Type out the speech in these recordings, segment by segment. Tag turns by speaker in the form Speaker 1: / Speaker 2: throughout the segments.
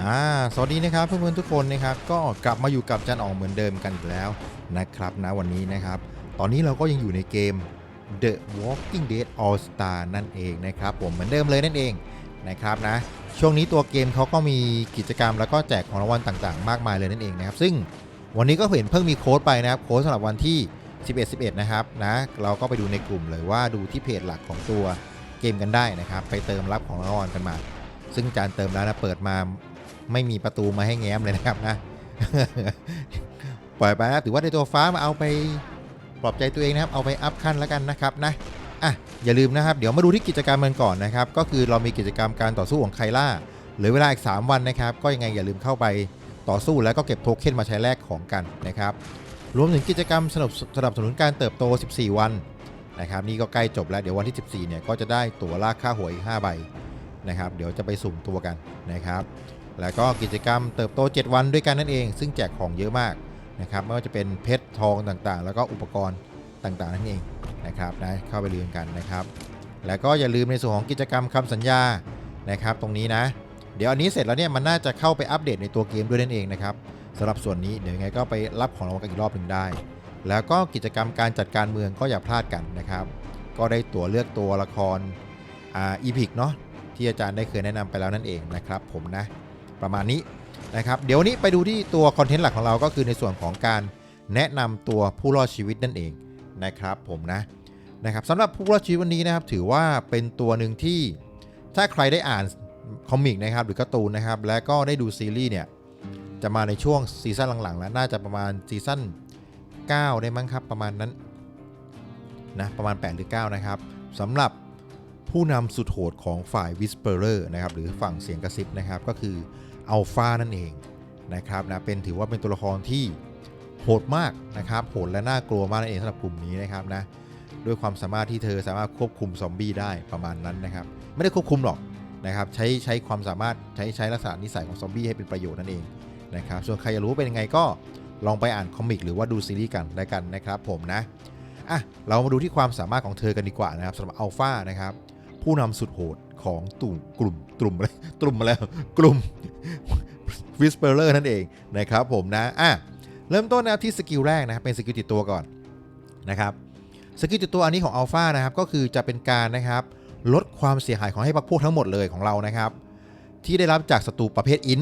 Speaker 1: อ่าสวัสดีนะครับเพื่อนๆทุกคนนะครับก็กลับมาอยู่กับจันอองเหมือนเดิมกันอีกแล้วนะครับนะวันนี้นะครับ ตอนนี้เราก็ยังอยู่ในเกม The Walking Dead All Star นั่นเองนะครับผมเหมือนเดิมเลยนั่นเองนะครับนะช่วงนี้ตัวเกมเขาก็มีกิจกรรมแล้วก็แจกของรางวัลต่างๆ มากมายเลยนั่นเองนะครับ ซึ่งวันนี้ก็เห็นเพิ่งมีโค้ดไปนะครับโค้ดสำหรับวันที่ 11 11 นะครับนะเราก็ไปดูในกลุ่มเลยว่าดูที่เพจหลักของตัวเกมกันได้นะครับ ไปเติมรับของรางวัลกันมา ซึ่งจานเติมแล้วนะเปิดมา ไม่มีประตูมาให้แง้มเลยนะครับนะปล่อยไปนะถือว่าได้ตัวฟ้ามาเอาไปปลอบใจตัวเองนะครับเอาไปอัพขั้นแล้วกันนะครับนะอะอย่าลืมนะครับ เดี๋ยวมาดูที่กิจกรรมกันก่อนนะครับ ก็คือเรามีกิจกรรมการต่อสู้ของไคล่าเหลือเวลาอีก 3 วันนะครับ ก็ยังไงอย่าลืมเข้าไปต่อสู้แล้วก็เก็บโทเค็นมาใช้แลกของกันนะครับ รวมถึงกิจกรรมสนับสนับสนุนการเติบโต 14 วันนะครับ นี่ก็ใกล้จบแล้วเดี๋ยววันที่ 14 เนี่ยก็จะได้ตั๋วลากค่าหัวอีก 5 ใบนะครับ เดี๋ยวจะไปสุ่มตัวกันนะครับ แล้วก็กิจกรรมเติบโต 7 วันด้วยกันนั่นเอง ซึ่งแจกของเยอะมากนะครับไม่ว่าจะเป็นเพชรทองต่างๆ แล้วก็อุปกรณ์ต่างๆนั่นเองนะครับนะเข้าไปลืมกันนะครับ แล้วก็อย่าลืมในส่วนของกิจกรรมคำสัญญานะครับตรงนี้นะ เดี๋ยวอันนี้เสร็จแล้วเนี่ยมันน่าจะเข้าไปอัปเดตในตัวเกมด้วยนั่นเองนะครับสำหรับส่วนนี้เดี๋ยวยังไงก็ไปรับของรางวัลกันอีกรอบหนึ่งได้ แล้วก็กิจกรรมการจัดการเมืองก็อย่าพลาดกันนะครับ ก็ได้ตั๋วเลือกตัวละครอ่าอีพิกเนาะที่อาจารย์ได้เคยแนะนำไปแล้วนั่นเองนะครับผมนะ ประมาณนี้นะครับเดี๋ยวนี้ไปดูที่ตัวคอนเทนต์หลักของเราก็คือในส่วนของการแนะนำตัวผู้รอดชีวิตนั่นเองนะครับผมนะนะครับสำหรับผู้รอดชีวิตวันนี้นะครับ ถือว่าเป็นตัวหนึ่งที่ถ้าใครได้อ่านคอมิกนะครับหรือการ์ตูนนะครับ และก็ได้ดูซีรีส์เนี่ยจะมาในช่วงซีซั่นหลังๆ แล้วน่าจะประมาณซีซั่น9 ได้มั้งครับ ประมาณนั้นนะประมาณ 8 หรือ 9 นะครับสำหรับผู้นำสุดโหดของฝ่าย Whisperer นะครับหรือฝั่งเสียงกระซิบนะครับก็คือ อัลฟานั่นเองนะครับนะเป็นถือว่าเป็นตัวละครที่โหดมากนะครับโหดและน่ากลัวมากนั่นเองสำหรับกลุ่มนี้นะครับนะด้วยความสามารถที่เธอสามารถควบคุมซอมบี้ได้ประมาณนั้นนะครับ ไม่ได้ควบคุมหรอกนะครับใช้ใช้ความสามารถใช้ใช้ลักษณะนิสัยของซอมบี้ให้เป็นประโยชน์นั่นเองนะครับส่วนใครอยากรู้ว่าเป็นยังไงก็ลองไปอ่านคอมิกหรือว่าดูซีรีส์กันได้กันนะครับผมนะอะเรามาดูที่ความสามารถของเธอกันดีกว่านะครับสำหรับอัลฟานะครับผู้นำสุดโหดของตุ่มกลุ่ม กลุ่มอะไรกลุ่มมาแล้วกลุ่มวิสเปอร์เลอร์นั่นเองนะครับผมนะอะเริ่มต้นนะครับที่สกิลแรกนะเป็นสกิลติดตัวก่อนนะครับสกิลติดตัวอันนี้ของอัลฟานะครับก็คือจะเป็นการนะครับลดความเสียหายของให้พรรคพวกทั้งหมดเลยของเรานะครับ ที่ได้รับจากศัตรูประเภทอิน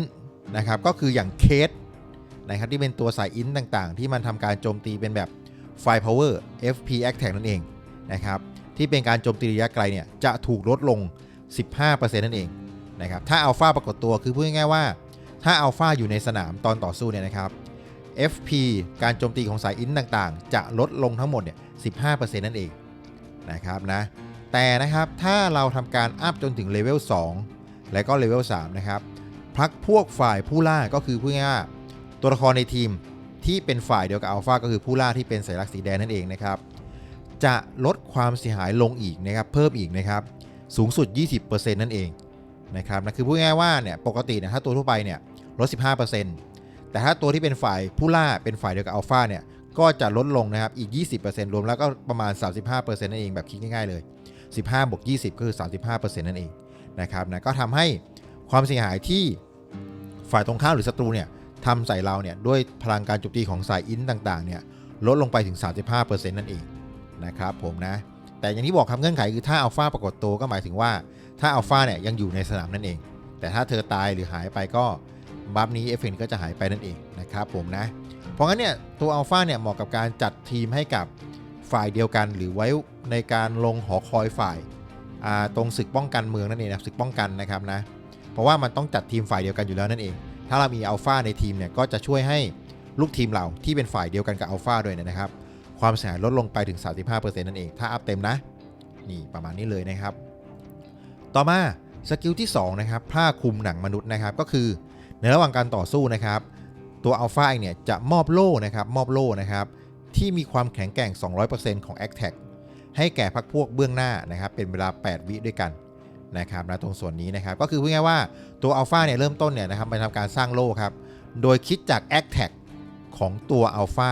Speaker 1: นะครับก็คืออย่างเคสนะครับที่เป็นตัวสายอินต่างๆ ที่มันทำการโจมตีเป็นแบบไฟพาวเวอร์ FP Attack นั่นเองนะครับที่เป็นการโจมตีระยะไกลเนี่ยจะถูกลดลง 15%นั่นเอง นะครับถ้าอัลฟาปรากฏตัวคือพูดง่ายๆว่า ถ้าอัลฟาอยู่ในสนามตอนต่อสู้เนี่ยนะครับ FP การโจมตีของสายอินต่างๆ จะลดลงทั้งหมดเนี่ย15%นั่นเองนะครับนะแต่นะครับถ้าเราทำการอัพจนถึงเลเวล2และก็เลเวล3นะครับพักพวกฝ่ายผู้ล่าก็คือพูดง่ายๆตัวละครในทีมที่เป็นฝ่ายเดียวกับอัลฟาก็คือผู้ล่าที่เป็นสัญลักษณ์สีแดงนั่นเองนะครับจะลดความเสียหายลงอีกนะครับเพิ่มอีกนะครับสูงสุด 20%นั่นเอง นะครับนะคือพูดง่ายๆว่าเนี่ยปกติเนี่ยถ้าตัวทั่วไปเนี่ยลด 15%แต่ถ้าตัวที่เป็นฝ่ายผู้ล่าเป็นฝ่ายเดียวกับอัลฟาเนี่ยก็จะลดลงนะครับอีก 20%รวมแล้วก็ประมาณ 35%นั่นเองแบบคิดง่ายๆเลย 15บวก20 ก็คือ 35%นั่นเองนะครับนะก็ทำให้ความเสียหายที่ฝ่ายตรงข้ามหรือศัตรูเนี่ยทำใส่เราเนี่ยด้วยพลังการโจมตีของสายอินต่างๆเนี่ยลดลงไปถึง 35%นั่นเองนะครับผมนะแต่อย่างที่บอกครับเงื่อนไขคือถ้าอัลฟาปรากฏตัวก็หมายถึงว่า ถ้าอัลฟาเนี่ยยังอยู่ในสนามนั่นเอง แต่ถ้าเธอตายหรือหายไปก็บัฟนี้เอฟเฟนก็จะหายไปนั่นเองนะครับผมนะ เพราะงั้นเนี่ยตัวอัลฟาเนี่ยเหมาะกับการจัดทีมให้กับฝ่ายเดียวกัน หรือไว้ในการลงหอคอยฝ่ายาตรงศึกป้องกันเมืองนั่นเองนะศึกป้องกันนะครับนะเพราะว่ามันต้องจัดทีมฝ่ายเดียวกันอยู่แล้วนั่นเอง ถ้าเรามีอัลฟาในทีมเนี่ยก็จะช่วยให้ลูกทีมเราที่เป็นฝ่ายเดียวกันกับอัลฟาด้วยนยนะครับความเสียหายลดลงไปถึง 35%นั่นเอง ถ้าอัพเต็มนะ นี่ประมาณนี้เลยนะครับ ต่อมาสกิลที่2นะครับผ้าคลุมหนังมนุษย์นะครับก็คือในระหว่างการต่อสู้นะครับ ตัวอัลฟาเองเนี่ยจะมอบโล่นะครับมอบโล่นะครับที่มีความแข็งแกร่ง 200%ของ a c t a c ให้แก่พักพวกเบื้องหน้านะครับเป็นเวลา 8 วิด้วยกันนะครับนะตรงส่วนนี้นะครับก็คือพูดง่ายว่าตัวอัลฟาเนี่ยเริ่มต้นเนี่ยนะครับไปทำการสร้างโล่ครับโดยคิดจาก a c t a c ของตัวอัลฟา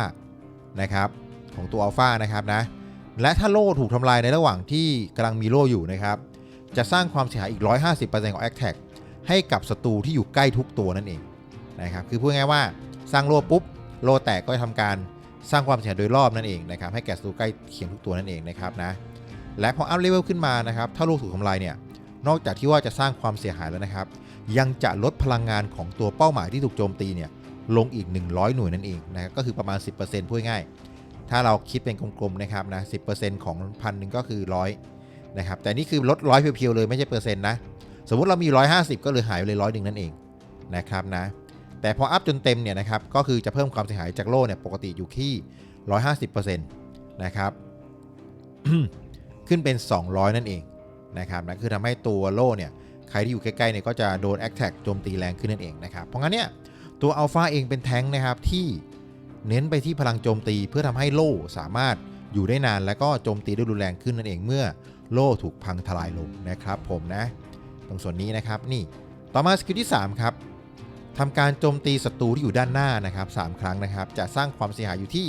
Speaker 1: นะครับของตัวอัลฟานะครับนะและถ้าโล่ถูกทำลายในระหว่างที่กำลังมีโล่อยู่นะครับ จะสร้างความเสียหายอีก 150%ของ a c t a c ให้กับศัตรูที่อยู่ใกล้ทุกตัวนั่นเองนะครับคือพูดง่ายว่าสร้างโล่ปุ๊บโล่แตกก็จะทำการสร้างความเสียหายโดยรอบนั่นเองนะครับให้แก่ศัตรูใกล้เคียงทุกตัวนั่นเองนะครับนะและพออัพเลเวลขึ้นมานะครับถ้าโล่ถูกทำลายเนี่ยนอกจากที่ว่าจะสร้างความเสียหายแล้วนะครับ ยังจะลดพลังงานของตัวเป้าหมายที่ถูกโจมตีเนี่ยลงอีก 100 หน่วยนั่นเองนะครับก็คือประมาณ 10%พูดง่ายถ้าเราคิดเป็นกลมๆนะครับนะ10%ของพันหนึ่งก็คือร้อย นะครับแต่นี่คือลดร้อยเพียวๆเลยไม่ใช่เปอร์เซ็นต์นะสมมุติเรามี 150 ก็เลยหายไปเลยร้อยหนึ่งนั่นเองนะครับนะแต่พออัพจนเต็มเนี่ยนะครับก็คือจะเพิ่มความเสียหายจากโล่เนี่ยปกติอยู่ที่ 150%นะครับขึ้นเป็น 200 นั่นเองนะครับนะคือทำให้ตัวโล่เนี่ยใครที่อยู่ใกล้ๆเนี่ยก็จะโดนแอคแท็กโจมตีแรงขึ้นนั่นเองนะครับเพราะงั้นเนี่ยตัวอัลฟาเองเป็นแท้งนะครับที่เน้นไปที่พลังโจมตีเพื่อทำให้โล่สามารถอยู่ได้นาน และก็โจมตีได้รุนแรงขึ้นนั่นเองเมื่อ โล่ถูกพังทลายลงนะครับผมนะ ตรงส่วนนี้นะครับนี่ต่อมาสกิลที่ 3 ครับทำการโจมตีศัตรูที่อยู่ด้านหน้านะครับ 3 ครั้งนะครับ จะสร้างความเสียหายอยู่ที่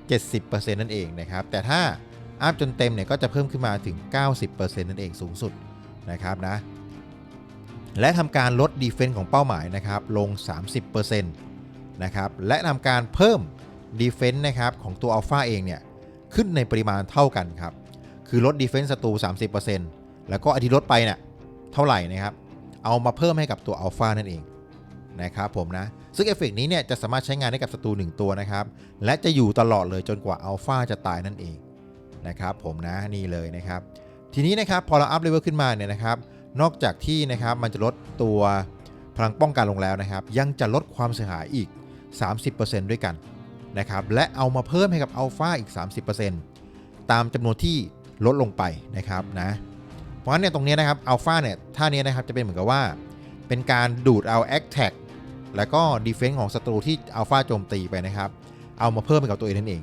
Speaker 1: 70%นั่นเองนะครับ แต่ถ้าอัพจนเต็มเนี่ยก็จะเพิ่มขึ้นมาถึง 90%นั่นเองสูงสุดนะครับนะ และทำการลดดีเฟนส์ของเป้าหมายนะครับลง 30%นะครับ และทำการเพิ่มดีเฟนส์นะครับของตัวอัลฟาเองเนี่ยขึ้นในปริมาณเท่ากันครับ คือลดดีเฟนส์ศัตรู30%แล้วก็อธิลดไปเนี่ยเท่าไหร่นะครับ เอามาเพิ่มให้กับตัวอัลฟานั่นเองนะครับผมนะ ซึ่งเอฟเฟกนี้เนี่ยจะสามารถใช้งานได้กับศัตรู1ตัวนะครับ และจะอยู่ตลอดเลยจนกว่าอัลฟาจะตายนั่นเองนะครับผมนะนี่เลยนะครับ ทีนี้นะครับพอเราอัพเลเวลขึ้นมาเนี่ยนะครับ นอกจากที่นะครับมันจะลดตัวพลังป้องกันลงแล้วนะครับ ยังจะลดความเสียหายอีก 30%ด้วยกันนะครับ และเอามาเพิ่มให้กับอัลฟาอีก 30%ตามจำนวนที่ ลดลงไปนะครับนะเพราะฉะนั้นเนี่ยตรงนี้นะครับอัลฟาเนี่ยท่านี้นะครับจะเป็นเหมือนกับว่า เป็นการดูดเอาแอคแท็กแล้วก็ดีเฟนส์ของศัตรูที่อัลฟาโจมตีไปนะครับ เอามาเพิ่มให้กับตัวเองนั่นเอง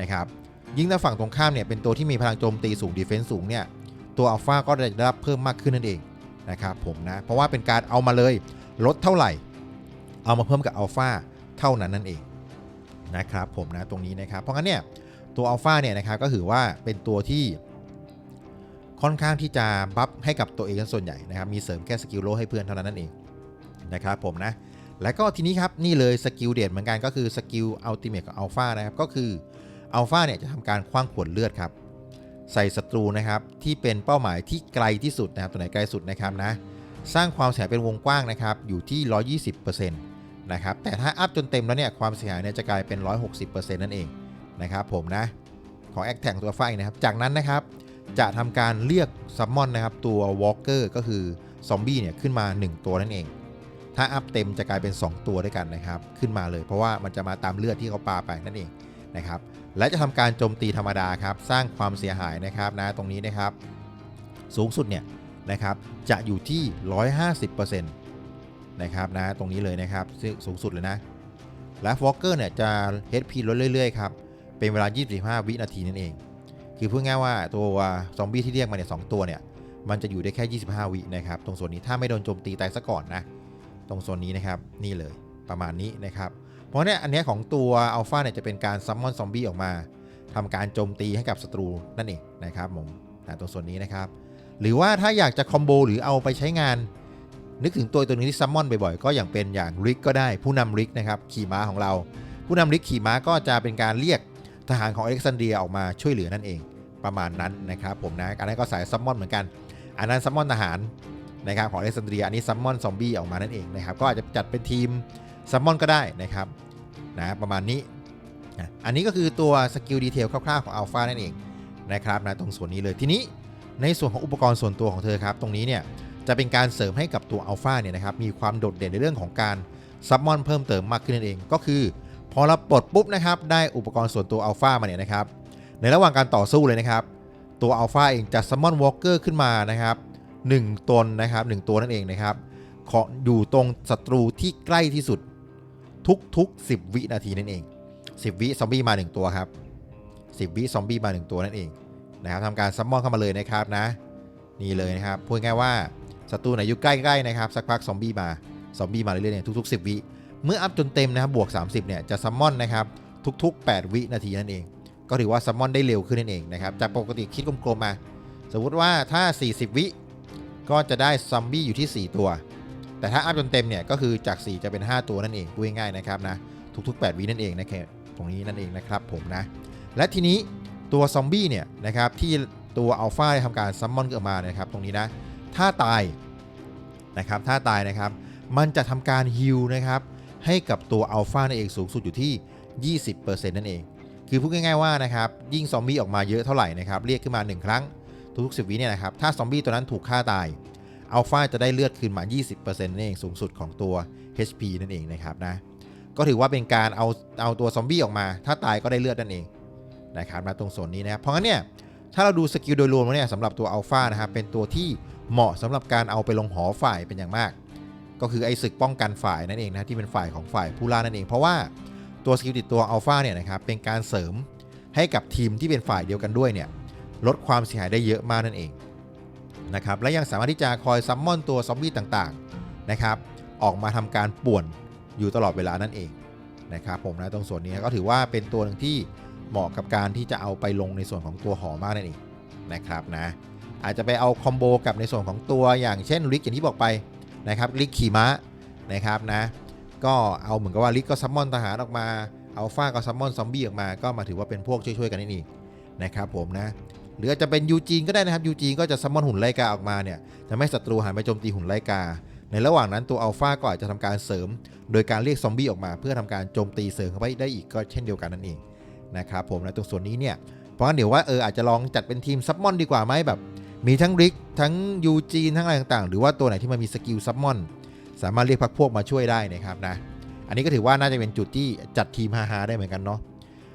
Speaker 1: นะครับยิ่งถ้าฝั่งตรงข้ามเนี่ยเป็นตัวที่มีพลังโจมตีสูงดีเฟนส์สูงเนี่ยตัวอัลฟาก็จะได้รับเพิ่มมากขึ้นนั่นเองนะครับผมนะเพราะว่าเป็นการเอามาเลยลดเท่าไหร่ เอามาเพิ่มกับอัลฟาเท่านั้นนั่นเองนะครับผมนะตรงนี้นะครับเพราะงั้นเนี่ยตัวอัลฟาเนี่ยนะครับก็ถือว่าเป็นตัวที่ ค่อนข้างที่จะบัฟให้กับตัวเองส่วนใหญ่นะครับมีเสริมแค่สกิลโลให้เพื่อนเท่านั้นนั่นเองนะครับผมนะและก็ทีนี้ครับนี่เลยสกิลเด็ดเหมือนกันก็คือสกิลอัลติเมทของอัลฟานะครับก็คืออัลฟาเนี่ยจะทำการคว้างขวดเลือดครับใส่ศัตรูนะครับที่เป็นเป้าหมายที่ไกลที่สุดนะครับตัวไหนไกลสุดนะครับนะสร้างความเสียหายเป็นวงกว้างนะครับอยู่ที่ 120%นะครับแต่ถ้าอัพจนเต็มแล้วเนี่ยความเสียหายเนี่ยจะกลายเป็น 160%นั่นเองนะครับผมนะของแอคแท็กตัวไฟนะครับจากนั้นนะครับ จะทำการเรียกซัมมอนนะครับตัววอล์กเกอร์ก็คือซอมบี้เนี่ยขึ้นมา 1 ตัวนั่นเอง ถ้าอัพเต็มจะกลายเป็น 2 ตัวด้วยกันนะครับ ขึ้นมาเลยเพราะว่ามันจะมาตามเลือดที่เขาปาไปนั่นเองนะครับ และจะทำการโจมตีธรรมดาครับ สร้างความเสียหายนะครับนะตรงนี้นะครับ สูงสุดเนี่ยนะครับ จะอยู่ที่ 150%นะครับนะตรงนี้เลยนะครับซึ่งสูงสุดเลยนะ และวอกเกอร์เนี่ยจะ HP ลดเรื่อยๆครับ เป็นเวลา 25 วินาทีนั่นเอง คือพูดง่ายว่าตัวซอมบี้ที่เรียกมาเนี่ยสตัวเนี่ย มันจะอยู่ได้แค่ 25 วินะครับ ตรงส่วนนี้ถ้าไม่โดนโจมตีตายซะก่อนนะ ตรงส่วนนี้นะครับนี่เลยประมาณนี้นะครับ เพราะเนี่ยอันนี้ของตัวอัลฟาเนี่ยจะเป็นการซัมมอนซอมบี้ออกมาทำการโจมตีให้กับศัตรูนั่นเองนะครับผมนะตรงส่วนนี้นะครับ หรือว่าถ้าอยากจะคอมโบหรือเอาไปใช้งาน นึกถึงตัวตัวนึงที่ซัมมอนบ่อยๆก็อย่างเป็นอย่างริกก็ได้ผู้นำริกนะครับขี่ม้าของเรา ผู้นำริกขี่ม้าก็จะเป็นการเรียก ทหารของอเล็กซานเดียออกมาช่วยเหลือนั่นเองประมาณนั้นนะครับผมนะอันนั้นก็สายซัมมอนเหมือนกัน อันนั้นซัมมอนทหารนะครับของอเล็กซานเดียอันนี้ซัมมอนซอมบี้ออกมานั่นเองนะครับก็อาจจะจัดเป็นทีมซัมมอนก็ได้นะครับนะประมาณนี้อันนี้ก็คือตัวสกิลดีเทลคร่าวๆของอัลฟานั่นเองนะครับนะตรงส่วนนี้เลยทีนี้ในส่วนของอุปกรณ์ส่วนตัวของเธอครับ ตรงนี้เนี่ยจะเป็นการเสริมให้กับตัวอัลฟาเนี่ยนะครับมีความโดดเด่นในเรื่องของการซับมอนเพิ่มเติมมากขึ้นนั่นเอง ก็คือ พอเราปลดปุ๊บนะครับ ได้อุปกรณ์ส่วนตัวอัลฟามาเนี่ยนะครับ ในระหว่างการต่อสู้เลยนะครับ ตัวอัลฟาเองจะซัมมอนวอล์กเกอร์ขึ้นมานะครับ1ตนนะครับ1ตัวนั่นเองนะครับขออยู่ตรงศัตรูที่ใกล้ที่สุดทุกๆ 10 วินาทีนั่นเอง 10 วิซอมบี้มา 1 ตัวครับ10 วิซอมบี้มา 1 ตัวนั่นเองนะครับทำการซัมมอนเข้ามาเลยนะครับนะ นี่เลยนะครับพูดง่ายว่าศัตรูไหนอยู่ใกล้ๆนะครับสักพักซอมบี้มาซอมบี้มาเรื่อยๆทุกๆ 10 วิ เมื่ออัพจนเต็มนะครับบวก 30เนี่ยจะซัมมอนนะครับทุกๆ 8 วินาทีนั่นเอง ก็ถือว่าซัมมอนได้เร็วขึ้นนั่นเองนะครับจากปกติคิดกลมๆมา สมมติว่าถ้า 40 วิ ก็จะได้ซอมบี้อยู่ที่ 4 ตัว แต่ถ้าอัพจนเต็มเนี่ยก็คือจาก 4 จะเป็น 5 ตัวนั่นเองพูดง่ายๆนะครับนะทุกๆ 8 วินั่นเองนะครับตรงนี้นั่นเองนะครับผมนะและทีนี้ตัวซอมบี้เนี่ยนะครับที่ตัวอัลฟาทำการซัมมอนออกมานะครับตรงนี้นะถ้าตายนะครับถ้าตายนะครับ มันจะทำการฮิลนะครับ ให้กับตัวอัลฟานั่นเองสูงสุดอยู่ที่ 20%นั่นเอง คือพูดง่ายๆว่านะครับยิ่งซอมบี้ออกมาเยอะเท่าไหร่นะครับเรียกขึ้นมา 1 ครั้งทุกๆ10วิเนี่ยนะครับถ้าซอมบี้ตัวนั้นถูกฆ่าตายอัลฟาจะได้เลือดคืนมา 20%นั่นเองสูงสุดของตัว HP นั่นเองนะครับนะก็ถือว่าเป็นการเอาเอาตัวซอมบี้ออกมา ถ้าตายก็ได้เลือดนั่นเองนะครับมาตรงส่วนนี้นะครับเพราะงั้นเนี่ยถ้าเราดูสกิลโดยรวมแล้วเนี่ยสำหรับตัวอัลฟานะครับเป็นตัวที่เหมาะสำหรับการเอาไปลงหอฝ่ายเป็นอย่างมาก ก็คือไอ้ศึกป้องกันฝ่ายนั่นเองนะที่เป็นฝ่ายของฝ่ายผู้ล่านั่นเอง เพราะว่าตัวสกิลติดตัวอัลฟาเนี่ยนะครับเป็นการเสริมให้กับทีมที่เป็นฝ่ายเดียวกันด้วยเนี่ยลดความเสียหายได้เยอะมากนั่นเองนะครับและยังสามารถที่จะคอยซัมมอนตัวซอมบี้ต่างๆนะครับออกมาทำการป่วนอยู่ตลอดเวลานั่นเองนะครับผมนะตรงส่วนนี้ก็ถือว่าเป็นตัวหนึ่งที่เหมาะกับการที่จะเอาไปลงในส่วนของตัวหอมากนั่นเองนะครับนะอาจจะไปเอาคอมโบกับในส่วนของตัวอย่างเช่นลิกอย่างที่บอกไป นะครับลิกขี่ม้านะครับนะก็เอาเหมือนกับว่าลิกก็ซัมมอนทหารออกมาอัลฟาก็ซัมมอนซอมบี้ออกมาก็มาถือว่าเป็นพวกช่วยๆกันนี่นะครับผมนะหรือจะเป็นยูจีนก็ได้นะครับยูจีนก็จะซัมมอนหุ่นไลกาออกมาเนี่ยทำให้ศัตรูหันไปโจมตีหุ่นไลกา ในระหว่างนั้นตัวอัลฟาก็อาจจะทำการเสริม โดยการเรียกซอมบี้ออกมา เพื่อทำการโจมตีเสริมเข้าไปได้อีกก็เช่นเดียวกันนั่นเองนะครับผมนะตรงส่วนนี้เนี่ยเพราะงั้นเดี๋ยวว่าเอออาจจะลองจัดเป็นทีมซับมอนดีกว่าไหมแบบ มีทั้งริกทั้งยูจีนทั้งอะไรต่างๆ หรือว่าตัวไหนที่มันมีสกิลซับมอนสามารถเรียกพักพวกมาช่วยได้นะครับนะ อันนี้ก็ถือว่าน่าจะเป็นจุดที่จัดทีมฮาๆได้เหมือนกันเนาะ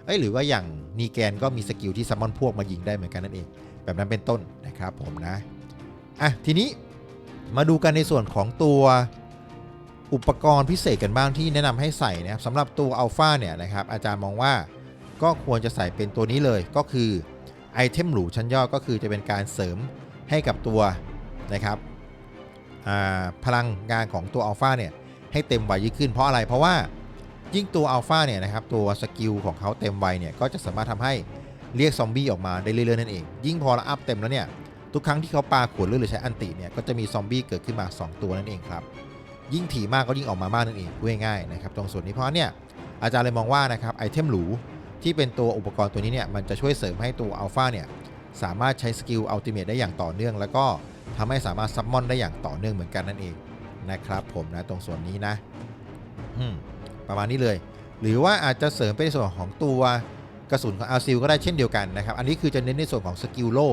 Speaker 1: เอ้ยหรือว่าอย่างนีแกนก็มีสกิลที่ซัมมอนพวกมายิงได้เหมือนกันนั่นเอง แบบนั้นเป็นต้นนะครับผมนะอะทีนี้มาดูกันในส่วนของตัวอุปกรณ์พิเศษกันบ้างที่แนะนำให้ใส่นะครับสำหรับตัวอัลฟาเนี่ยนะครับอาจารย์มองว่าก็ควรจะใส่เป็นตัวนี้เลยก็คือ ไอเทมหรูชั้นยอดก็คือจะเป็นการเสริมให้กับตัวนะครับพลังงานของตัวอัลฟาเนี่ยให้เต็มวัยยิ่งขึ้นเพราะอะไรเพราะว่ายิ่งตัวอัลฟาเนี่ยนะครับตัวสกิลของเขาเต็มวัยเนี่ยก็จะสามารถทำให้เรียกซอมบี้ออกมาได้เรื่อยๆนั่นเอง ยิ่งพอเราอัพเต็มแล้วเนี่ยทุกครั้งที่เขาปาขวดเลือดหรือใช้อันติเนี่ยก็จะมีซอมบี้เกิดขึ้นมา 2 ตัวนั่นเองครับยิ่งถี่มากก็ยิ่งออกมามากนั่นเองง่ายๆนะครับตรงส่วนนี้เพราะเนี่ยอาจารย์เลยมองว่านะครับไอเทมหรู ที่เป็นตัวอุปกรณ์ตัวนี้เนี่ยมันจะช่วยเสริมให้ตัวอัลฟาเนี่ยสามารถใช้สกิลอัลติเมทได้อย่างต่อเนื่อง แล้วก็ทำให้สามารถซับมอนได้อย่างต่อเนื่องเหมือนกันนั่นเองนะครับผมนะตรงส่วนนี้นะประมาณนี้เลย หรือว่าอาจจะเสริมเป็นในส่วนของตัวกระสุนของอาซิลก็ได้เช่นเดียวกันนะครับ อันนี้คือจะเน้นในส่วนของสกิลโล่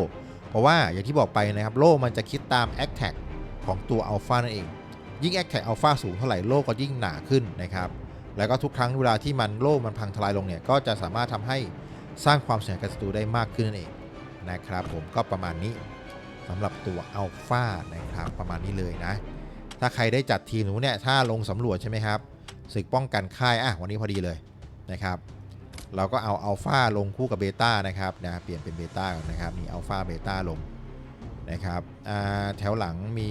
Speaker 1: เพราะว่าอย่างที่บอกไปนะครับโล่มันจะคิดตามแอคแท็กของตัวอัลฟานั่นเอง ยิ่งแอคแท็กอัลฟาสูงเท่าไหร่โล่ก็ยิ่งหนาขึ้นนะครับ แล้วก็ทุกครั้งเวลาที่มันโล่มันพังทลายลงเนี่ยก็จะสามารถทำให้สร้างความเสียหายกับศัตรูได้มากขึ้นนั่นเองนะครับ ผมก็ประมาณนี้สำหรับตัวอัลฟานะครับประมาณนี้เลยนะ ถ้าใครได้จัดทีมหนูเนี่ยถ้าลงสำรวจใช่ไหมครับศึกป้องกันค่ายอะวันนี้พอดีเลยนะครับเราก็เอาอัลฟาลงคู่กับเบต้านะครับนะเปลี่ยนเป็นเบต้าก่อนนะครับมีอัลฟาเบต้าลงนะครับแถวหลังมี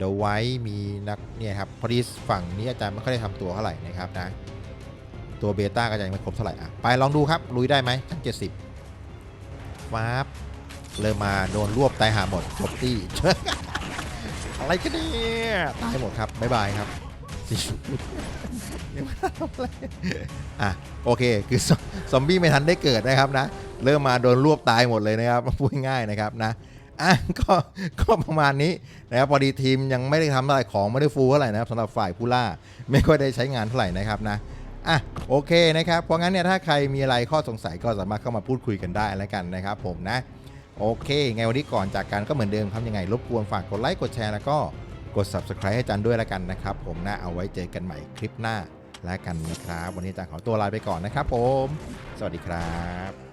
Speaker 1: เดไวมีนักเนี่ยครับพอดีฝั่งนี้อาจารย์ไม่ค่อยได้ทำตัวเท่าไหร่นะครับนะตัวเบต้าก็ยังไม่ครบเท่าไหร่อะไปลองดูครับลุยได้ไหมทั้ง70ฟ้าบเริ่มมาโดนรวบตายหาหมดจบตี้อะไรกันเนี่ยตายหมดครับบ๊ายบายครับสีชูยังไม่ทำอะไรอะโอเคคือซอมบี้ไม่ทันได้เกิดนะครับนะ เริ่มมาโดนรวบตายหมดเลยนะครับพูดง่ายนะครับนะ อะก็ก็ประมาณนี้นะครับพอดีทีมยังไม่ได้ทำอะไรของไม่ได้ฟูลเท่าไหร่นะครับสำหรับฝ่ายผู้ล่าไม่ค่อยได้ใช้งานเท่าไหร่นะครับนะอะโอเคนะครับเพราะงั้นเนี่ยถ้าใครมีอะไรข้อสงสัยก็สามารถเข้ามาพูดคุยกันได้แล้วกันนะครับ ผมนะ โอเคไงวันนี้ก่อนจากกันก็เหมือนเดิมครับยังไงรบกวนฝากกดไลค์กดแชร์แล้วก็กด subscribe ให้จันด้วยแล้วกันนะครับ ผมนะเอาไว้เจอกันใหม่คลิปหน้าแล้วกันนะครับ วันนี้จันขอตัวลาไปก่อนนะครับ ผม สวัสดีครับ